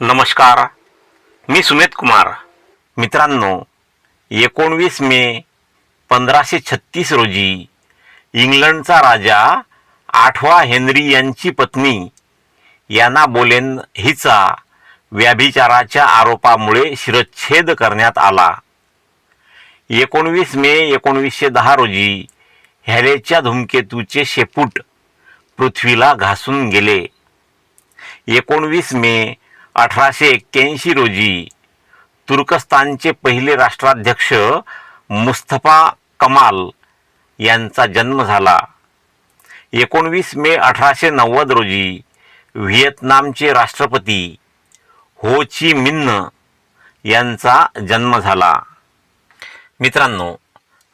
नमस्कार मी सुमेध कुमार. मित्रांनो एकोणवीस मे पंधराशे छत्तीस रोजी इंग्लंडचा राजा आठवा हेनरी यांची पत्नी याना बोलेन हिचा व्याभिचाराच्या आरोपामुळे शिरच्छेद करण्यात आला. एकोणवीस मे एकोणवीसशे दहा रोजी हॅलेच्या धूमकेतूचे शेपूट पृथ्वीला घासून गेले. एकोणवीस मे अठराशे एक्क्याऐंशी रोजी तुर्कस्तानचे पहिले राष्ट्राध्यक्ष मुस्तफा कमाल यांचा जन्म झाला. एकोणवीस मे अठराशे नव्वद रोजी व्हिएतनामचे राष्ट्रपती हो ची मिन्न यांचा जन्म झाला. मित्रांनो